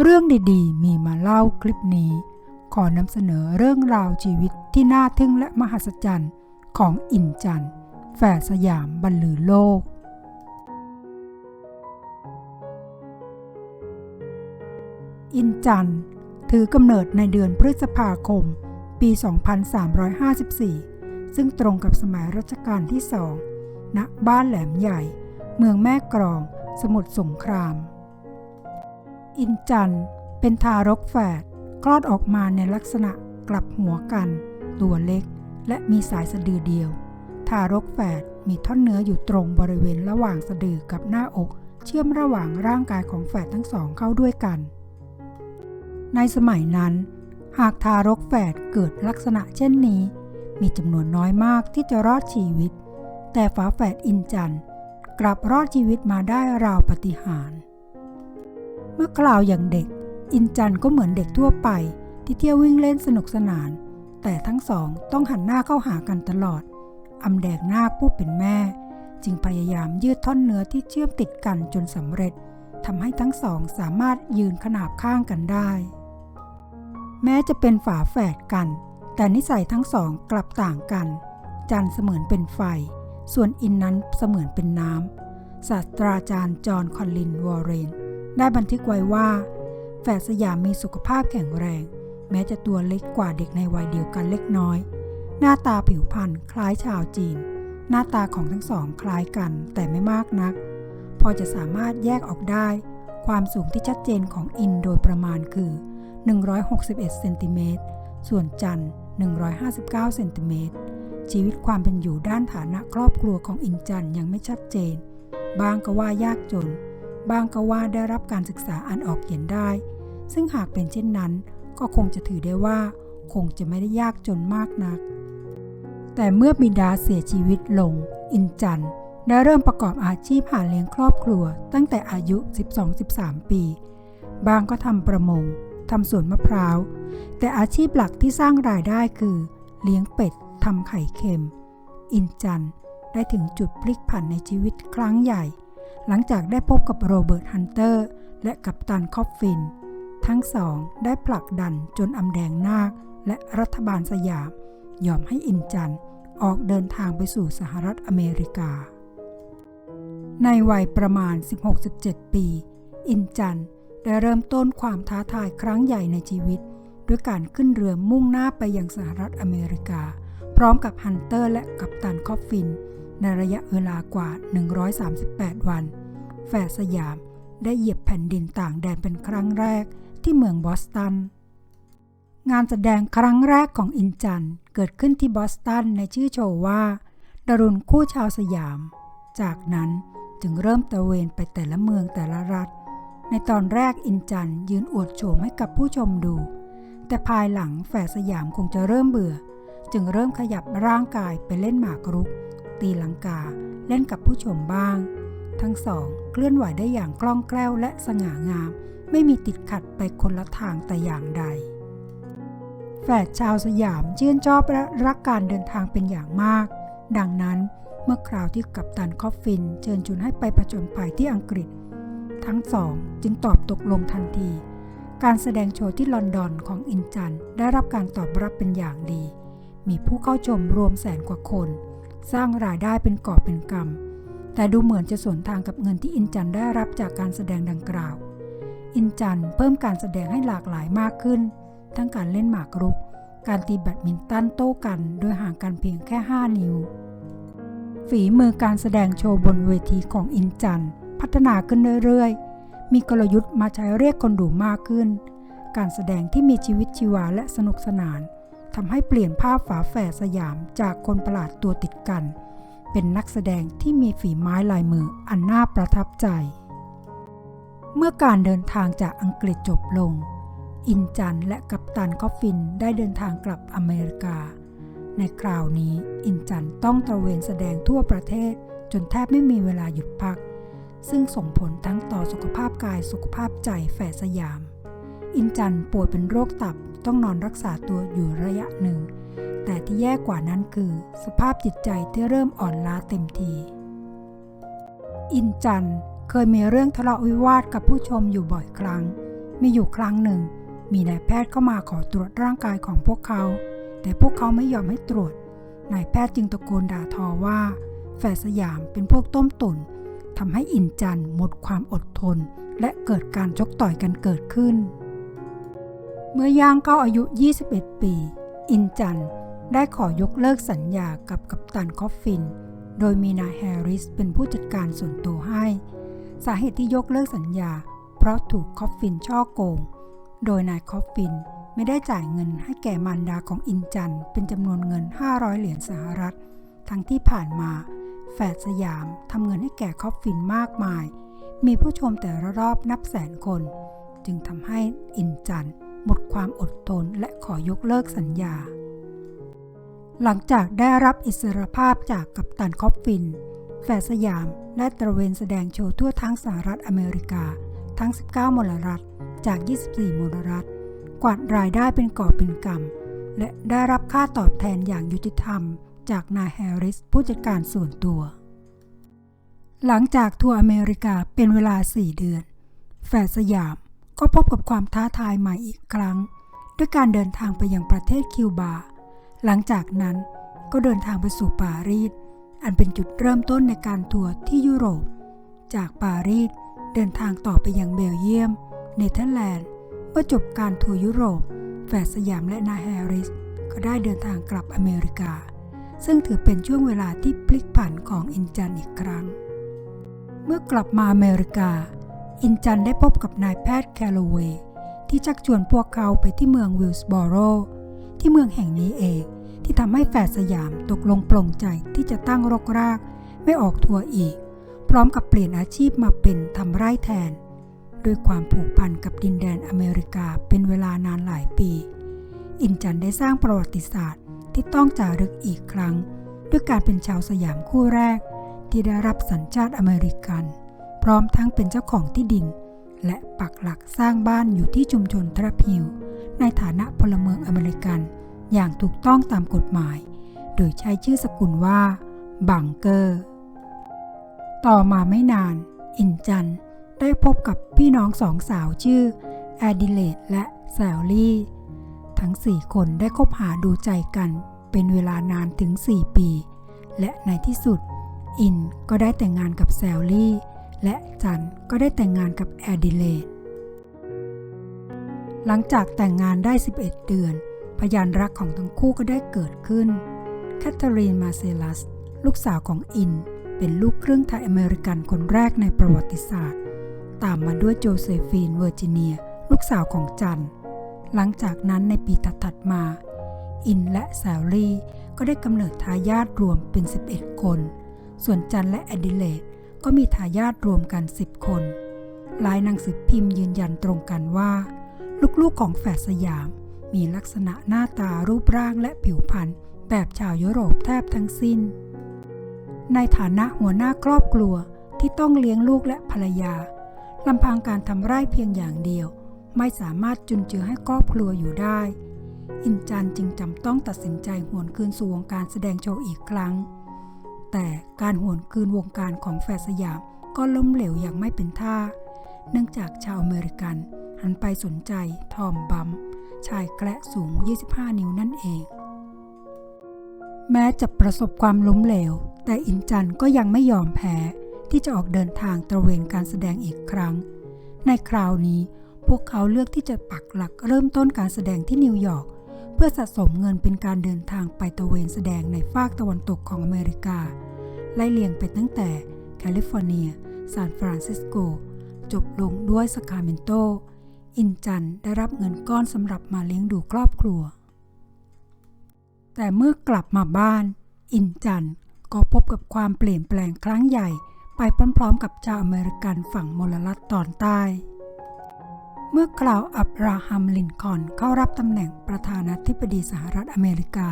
เรื่องดีๆ มีมาเล่าคลิปนี้ ขอนำเสนอเรื่องราวชีวิตที่น่าทึ่งและมหัศจรรย์ของอินจันแฝดสยามบรรลือโลก อินจันถือกำเนิดในเดือนพฤษภาคม ปี 2354 ซึ่งตรงกับสมัยรัชกาลที่สองณบ้านแหลมใหญ่ เมืองแม่กรอง สมุทรสงคราม อินจันเป็นทารกแฝดคลอดออกมาในลักษณะกลับหัวกัน ตัวเล็ก และมีสายสะดือเดียว ทารกแฝดมีท่อนเนื้ออยู่ตรงบริเวณระหว่างสะดือกับหน้าอก เชื่อมระหว่างร่างกายของแฝดทั้งสองเข้าด้วยกัน ในสมัยนั้น หากทารกแฝดเกิดลักษณะเช่นนี้ มีจำนวนน้อยมากที่จะรอดชีวิต แต่ฝาแฝดอินจันกลับรอดชีวิตมาได้ราวปฏิหาริย์ เมื่อคราวอย่างเด็ก อินจันก็เหมือนเด็กทั่วไป ที่เที่ยววิ่งเล่นสนุกสนาน แต่ทั้งสองต้องหันหน้าเข้าหากันตลอดอำแดกนาผู้เป็นแม่ จึงพยายามยืดท่อนเนื้อที่เชื่อมติดกันจนสำเร็จทำให้ทั้งสองสามารถยืนขนาบข้างกันได้ แม้จะเป็นฝาแฝดกัน แต่นิสัยทั้งสองกลับต่างกัน จันเสมือนเป็นไฟ ส่วนอินนั้นเสมือนเป็นน้ำศาสตราจารย์จอห์นคอลลินวอร์เรน ได้บันทึกไว้ว่า แฝดสยามมีสุขภาพแข็งแรง แม้จะตัวเล็กกว่าเด็กในวัยเดียวกันเล็กน้อย หน้าตาผิวพรรณคล้ายชาวจีน หน้าตาของทั้งสองคล้ายกันแต่ไม่มากนัก พอจะสามารถแยกออกได้ ความสูงที่ชัดเจนของอินโดยประมาณคือ 161เซนติเมตรส่วนจัน159เซนติเมตรชีวิตความเป็นอยู่ด้านฐานะครอบครัวของอินจันยังไม่ชัดเจน บางก็ว่ายากจน บางก็ว่าได้รับการศึกษาอ่านออกเขียนได้ ซึ่งหากเป็นเช่นนั้น ก็คงจะถือได้ว่า คงจะไม่ได้ยากจนมากนัก แต่เมื่อบิดาเสียชีวิตลง อินจันได้เริ่มประกอบอาชีพหาเลี้ยงครอบครัว ตั้งแต่อายุ 12-13 ปี บางก็ทำประมงทำสวนมะพร้าว แต่อาชีพหลักที่สร้างรายได้คือ เลี้ยงเป็ดทำไข่เค็ม อินจันได้ถึงจุดพลิกผันในชีวิตครั้งใหญ่ หลังจากได้พบกับโรเบิร์ตฮันเตอร์ และกัปตันคอฟฟิน ทั้งสองได้ผลักดันจนอำแดงนาค และรัฐบาลสยาม ยอมให้อินจันออกเดินทางไปสู่สหรัฐอเมริกา ในวัยประมาณ 16-17 ปี อินจันได้เริ่มต้นความท้าทายครั้งใหญ่ในชีวิต ด้วยการขึ้นเรือมุ่งหน้าไปยังสหรัฐอเมริกา พร้อมกับฮันเตอร์และกัปตันคอฟฟิน ในระยะเวลากว่า 138 วัน แฝดสยามได้เหยียบแผ่นดินต่างแดนเป็นครั้งแรกที่เมืองบอสตัน งานแสดงครั้งแรกของอินจันเกิดขึ้นที่บอสตันในชื่อโชว์ว่าดารุณคู่ชาวสยาม จากนั้นจึงเริ่มตะเวนไปแต่ละเมืองแต่ละรัฐ ในตอนแรกอินจันยืนอวดโฉมให้กับผู้ชมดู แต่ภายหลังแฝดสยามคงจะเริ่มเบื่อ จึงเริ่มขยับร่างกายไปเล่นหมากรุก ตีลังกา เล่นกับผู้ชมบ้าง ทั้งสองเคลื่อนไหวได้อย่างคล่องแคล่วและสง่างาม ไม่มีติดขัดไปคนละทางแต่อย่างใด แฝดชาวสยามชื่นชอบและรักการเดินทางเป็นอย่างมาก ดังนั้นเมื่อคราวที่กัปตันคอฟฟิน เชิญชวนให้ไปผจญภัยที่อังกฤษ ทั้งสองจึงตอบตกลงทันที การแสดงโชว์ที่ลอนดอนของอินจันได้รับการตอบรับเป็นอย่างดี มีผู้เข้าชมรวมแสนกว่าคน สร้างรายได้เป็นกอบเป็นกำแต่ดูเหมือนจะสวนทางกับเงินที่อินจันได้รับจากการแสดงดังกล่าว อินจันเพิ่มการแสดงให้หลากหลายมากขึ้น ทั้งการเล่นหมากรุก การตีแบดมินตันโต้กัน โดยห่างกันเพียงแค่ 5 นิ้ว ฝีมือการแสดงโชว์บนเวทีของอินจันพัฒนาขึ้นเรื่อยๆ มีกลยุทธ์มาใช้เรียกคนดูมากขึ้น การแสดงที่มีชีวิตชีวาและสนุกสนาน ทำให้เปลี่ยนภาพฝาแฝดสยามจากคนประหลาดตัวติดกัน เป็นนักแสดงที่มีฝีไม้ลายมืออันน่าประทับใจ เมื่อการเดินทางจากอังกฤษจบลง อินจันและกัปตันคอฟฟินได้เดินทางกลับอเมริกา ในคราวนี้อินจันต้องตระเวนแสดงทั่วประเทศจนแทบไม่มีเวลาหยุดพัก ซึ่งส่งผลทั้งต่อสุขภาพกายสุขภาพใจแฝดสยาม อินจันป่วยเป็นโรคตับ ต้องนอนรักษาตัวอยู่ระยะหนึ่ง แต่ที่แย่กว่านั้นคือ สภาพจิตใจที่เริ่มอ่อนล้าเต็มที อินจันเคยมีเรื่องทะเลาะวิวาทกับผู้ชมอยู่บ่อยครั้ง มีอยู่ครั้งหนึ่ง มีนายแพทย์เข้ามาขอตรวจร่างกายของพวกเขา แต่พวกเขาไม่ยอมให้ตรวจ นายแพทย์จึงตะโกนด่าทอว่า แฝดสยามเป็นพวกต้มตุนทำให้อินจันหมดความอดทน และเกิดการชกต่อยกันเกิดขึ้น เมื่อย่างเข้าอายุ 21 ปี อินจันได้ขอยกเลิกสัญญากับกัปตันคอฟฟิน โดยมีนายแฮร์ริสเป็นผู้จัดการส่วนตัวให้ สาเหตุที่ยกเลิกสัญญา เพราะถูกคอฟฟินช่อโกง โดยนายคอฟฟินไม่ได้จ่ายเงินให้แก่มารดาของอินจันเป็นจำนวนเงิน 500 เหรียญสหรัฐ ทั้งที่ผ่านมา แฝดสยามทำเงินให้แก่คอฟฟินมากมาย มีผู้ชมแต่ละรอบนับแสนคน จึงทำให้อินจัน หมดความอดทนและขอยกเลิกสัญญา หลังจากได้รับอิสรภาพจากกัปตันคอฟฟินแฝดสยามได้ตระเวนแสดงโชว์ทั่วทั้งสหรัฐอเมริกา ทั้ง 19 มลรัฐจาก 24 มลรัฐ กวาดรายได้เป็นก่อบเป็นกำและได้รับค่าตอบแทนอย่างยุติธรรม จากนายแฮร์ริสผู้จัดการส่วนตัว หลังจากทัวร์อเมริกาเป็นเวลา 4 เดือนแฝดสยาม ก็พบกับความท้าทายใหม่อีกครั้ง ด้วยการเดินทางไปยังประเทศคิวบา หลังจากนั้นก็เดินทางไปสู่ปารีส อันเป็นจุดเริ่มต้นในการทัวร์ที่ยุโรป จากปารีสเดินทางต่อไปยังเบลเยียม เนเธอร์แลนด์ เมื่อจบการทัวร์ยุโรป แฝดสยามและนาแฮร์ริส ก็ได้เดินทางกลับอเมริกา ซึ่งถือเป็นช่วงเวลาที่พลิกผันของอินจันอีกครั้ง เมื่อกลับมาอเมริกา อินจันได้พบกับนายแพทย์แคลโลเวย์ที่ชักชวนพวกเขาไปที่เมืองวิลส์บอโรที่เมืองแห่งนี้เองที่ทำให้แฝดสยามตกลงปลงใจที่จะตั้งรกราก ไม่ออกทัวร์อีก พร้อมกับเปลี่ยนอาชีพมาเป็นทำไร่แทน ด้วยความผูกพันกับดินแดนอเมริกาเป็นเวลานานหลายปี อินจันได้สร้างประวัติศาสตร์ที่ต้องจารึกอีกครั้ง ด้วยการเป็นชาวสยามคู่แรก ที่ได้รับสัญชาติอเมริกัน พร้อมทั้งเป็นเจ้าของที่ดิน และปักหลักสร้างบ้านอยู่ที่ชุมชนทรัพฮิว ในฐานะพลเมืองอเมริกัน อย่างถูกต้องตามกฎหมาย โดยใช้ชื่อสกุลว่า บังเกอร์ ต่อมาไม่นาน อินจันได้พบกับพี่น้องสองสาวชื่อแอดิเลดและแซลลี่ ทั้งสี่คนได้คบหาดูใจกันเป็นเวลานานถึง 4 ปี และในที่สุด อินก็ได้แต่งงานกับแซลลี่ และจันก็ได้แต่งงานกับแอดิเลดหลังจากแต่งงานได้ 11 เดือน พยานรักของทั้งคู่ก็ได้เกิดขึ้น แคทเธอรีนมาเซลัส ลูกสาวของอิน เป็นลูกครึ่งไทยอเมริกันคนแรกในประวัติศาสตร์ ตามมาด้วยโจเซฟีนเวอร์จิเนีย ลูกสาวของจัน หลังจากนั้นในปีถัดมา อินและแซลลี่ก็ได้กำเนิดทายาทรวมเป็น 11 คน ส่วนจันและแอดิเลด ก็มีทายาทรวมกัน 10 คน หลายหนังสือพิมพ์ยืนยันตรงกันว่า ลูกๆของแฝดสยาม มีลักษณะหน้าตารูปร่างและผิวพรรณแบบชาวยุโรปแทบทั้งสิ้น ในฐานะหัวหน้าครอบครัวที่ต้องเลี้ยงลูกและภรรยาลำพังการทำไร่เพียงอย่างเดียว ไม่สามารถจุนเจือให้ครอบครัวอยู่ได้ อินจันจึงจำต้องตัดสินใจหวนคืนสู่วงการแสดงโชว์อีกครั้ง แต่การหวนคืนวงการของแฟสยามก็ล้มเหลวอย่างไม่เป็นท่า เนื่องจากชาวอเมริกัน หันไปสนใจทอมบัมชายแกระสูง 25 นิ้วนั่นเอง แม้จะประสบความล้มเหลว แต่อินจันก็ยังไม่ยอมแพ้ที่จะออกเดินทางตระเวนการแสดงอีกครั้ง ในคราวนี้พวกเขาเลือกที่จะปักหลักเริ่มต้นการแสดงที่นิวยอร์ก พื่อสะสมเงินเป็นการเดินทางไปตะเวนแสดงในฝากตะวันตกของอเมริกา ไล่เลียงไปตั้งแต่แคลิฟอร์เนีย ซานฟรานซิสโก จบลงด้วยสคาเมนโต อินจันได้รับเงินก้อนสำหรับมาเลี้ยงดูครอบครัว แต่เมื่อกลับมาบ้าน อินจันก็พบกับความเปลี่ยนแปลงครั้งใหญ่ ไปพร้อมๆกับชาวอเมริกันฝั่งมลรัฐตอนใต้ เมื่อคราวอับราฮัมลินคอนเข้ารับตำแหน่งประธานาธิบดีสหรัฐอเมริกา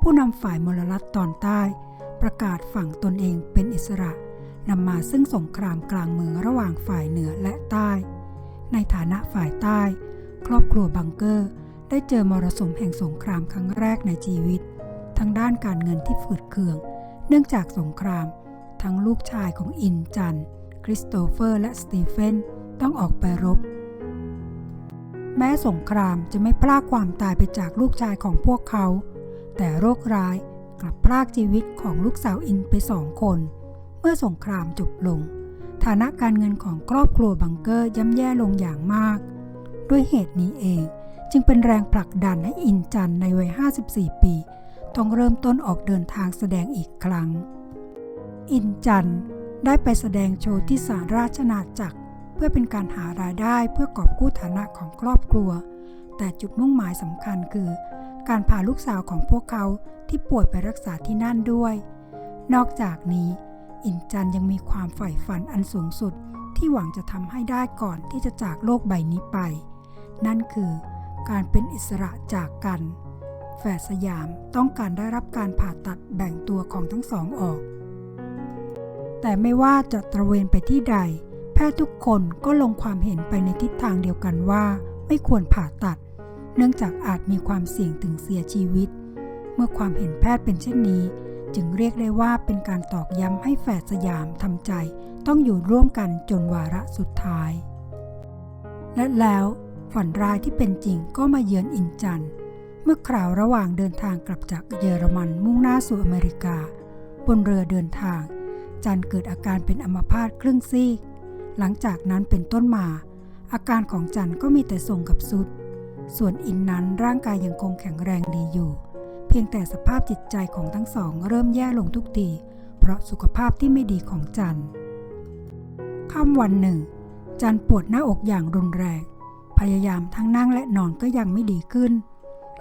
ผู้นำฝ่ายมลรัฐตอนใต้ ประกาศฝั่งตนเองเป็นอิสระนำมาซึ่งสงครามกลางเมืองระหว่างฝ่ายเหนือและใต้ ในฐานะฝ่ายใต้ ครอบครัวบังเกอร์ ได้เจอมรสุมแห่งสงครามครั้งแรกในชีวิตทั้งด้านการเงินที่ฝืดเคือง เนื่องจากสงคราม ทั้งลูกชายของอินจัน คริสโตเฟอร์และสตีเฟนต้องออกไปรบ แม้สงครามจะไม่พรากความตายไปจากลูกชายของพวกเขา แต่โรคร้ายกลับพรากชีวิตของลูกสาวอินไปสองคน เมื่อสงครามจบลง ฐานะการเงินของครอบครัวบังเกอร์ย่ำแย่ลงอย่างมาก ด้วยเหตุนี้เองจึงเป็นแรงผลักดันให้อินจันในวัย 54 ปี ต้องเริ่มต้นออกเดินทางแสดงอีกครั้ง อินจันได้ไปแสดงโชว์ที่สารราชนาจักร เพื่อเป็นการหารายได้เพื่อกอบกู้ฐานะของครอบครัว แต่จุดมุ่งหมายสำคัญคือ การพาลูกสาวของพวกเขาที่ป่วยไปรักษาที่นั่นด้วย นอกจากนี้ อินจันยังมีความใฝ่ฝันอันสูงสุดที่หวังจะทำให้ได้ก่อนที่จะจากโลกใบนี้ไป นั่นคือการเป็นอิสระจากกัน แฝดสยามต้องการได้รับการผ่าตัดแบ่งตัวของทั้งสองออก แต่ไม่ว่าจะตระเวนไปที่ใด แพทย์ทุกคนก็ลงความเห็นไปในทิศทางเดียวกันว่า ไม่ควรผ่าตัด เนื่องจากอาจมีความเสี่ยงถึงเสียชีวิต เมื่อความเห็นแพทย์เป็นเช่นนี้ จึงเรียกได้ว่าเป็นการตอกย้ำให้แฝดสยามทำใจ ต้องอยู่ร่วมกันจนวาระสุดท้าย และแล้วฝันร้ายที่เป็นจริงก็มาเยือนอินจันเมื่อคราวระหว่างเดินทางกลับจากเยอรมันมุ่งหน้าสู่อเมริกา บนเรือเดินทาง จันเกิดอาการเป็นอัมพาตครึ่งซีก หลังจากนั้นเป็นต้นมา อาการของจันก็มีแต่ทรงกับสุด ส่วนอินนั้นร่างกายยังคงแข็งแรงดีอยู่ เพียงแต่สภาพจิตใจของทั้งสองเริ่มแย่ลงทุกที เพราะสุขภาพที่ไม่ดีของจันค่ำวันหนึ่ง จันปวดหน้าอกอย่างรุนแรง พยายามทั้งนั่งและนอนก็ยังไม่ดีขึ้น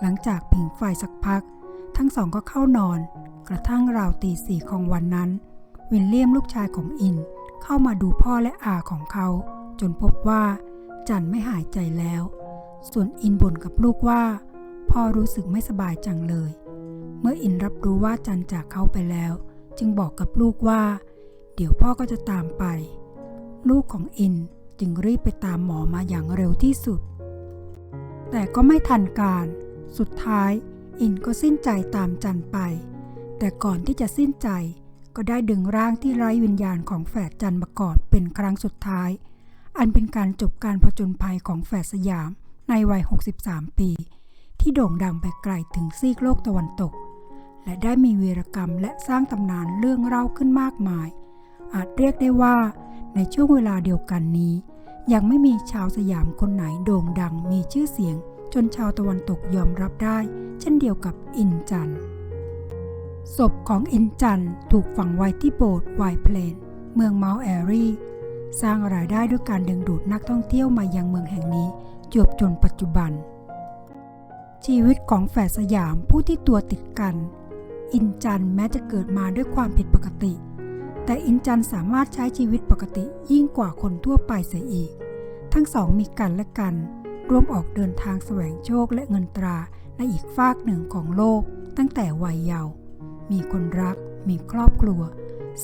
หลังจากผิงไฟสักพัก ทั้งสองก็เข้านอน กระทั่งราวตีสี่ของวันนั้น วินเลียมลูกชายของอิน เข้ามาดูพ่อและอาของเขา จนพบว่า จันไม่หายใจแล้ว ส่วนอินบ่นกับลูกว่า พ่อรู้สึกไม่สบายจังเลย เมื่ออินรับรู้ว่าจันจากเขาไปแล้ว จึงบอกกับลูกว่า เดี๋ยวพ่อก็จะตามไป ลูกของอินจึงรีบไปตามหมอมาอย่างเร็วที่สุด แต่ก็ไม่ทันการ สุดท้าย อินก็สิ้นใจตามจันไป แต่ก่อนที่จะสิ้นใจ ก็ได้ดึงร่างที่ไร้วิญญาณของแฝดจันมากอดเป็นครั้งสุดท้าย อันเป็นการจบการผจญภัยของแฝดสยามในวัย 63 ปี ที่โด่งดังไปไกลถึงซีกโลกตะวันตก และได้มีวีรกรรมและสร้างตำนานเรื่องเล่าขึ้นมากมาย อาจเรียกได้ว่า ในช่วงเวลาเดียวกันนี้ ยังไม่มีชาวสยามคนไหนโด่งดังมีชื่อเสียง จนชาวตะวันตกยอมรับได้ เช่นเดียวกับอินจัน ศพของอินจันถูกฝังไว้ที่โบสถ์ไวท์เพลน เมืองเมาแอรีสร้างรายได้ด้วยการดึงดูดนักท่องเที่ยวมายังเมืองแห่งนี้จวบจนปัจจุบัน ชีวิตของแฝดสยามผู้ที่ตัวติดกัน อินจันแม้จะเกิดมาด้วยความผิดปกติ แต่อินจันสามารถใช้ชีวิตปกติยิ่งกว่าคนทั่วไปเสียอีก ทั้งสองมีกันและกัน ร่วมออกเดินทางแสวงโชคและเงินตราในอีกฟากหนึ่งของโลกตั้งแต่วัยเยาว์ มีคนรัก มีครอบครัว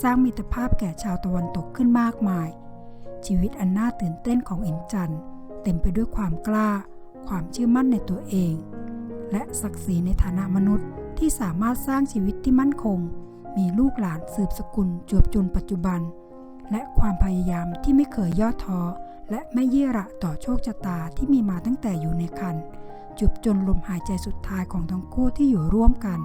สร้างมิตรภาพแก่ชาวตะวันตกขึ้นมากมาย ชีวิตอันน่าตื่นเต้นของอินจันเต็มไปด้วยความกล้า ความเชื่อมั่นในตัวเอง และศักดิ์ศรีในฐานะมนุษย์ที่สามารถสร้างชีวิตที่มั่นคง มีลูกหลานสืบสกุลจวบจนปัจจุบัน และความพยายามที่ไม่เคยย่อท้อและไม่เยี่ยระต่อโชคชะตาที่มีมาตั้งแต่อยู่ในคันจวบจนลมหายใจสุดท้ายของทั้งคู่ที่อยู่ร่วมกัน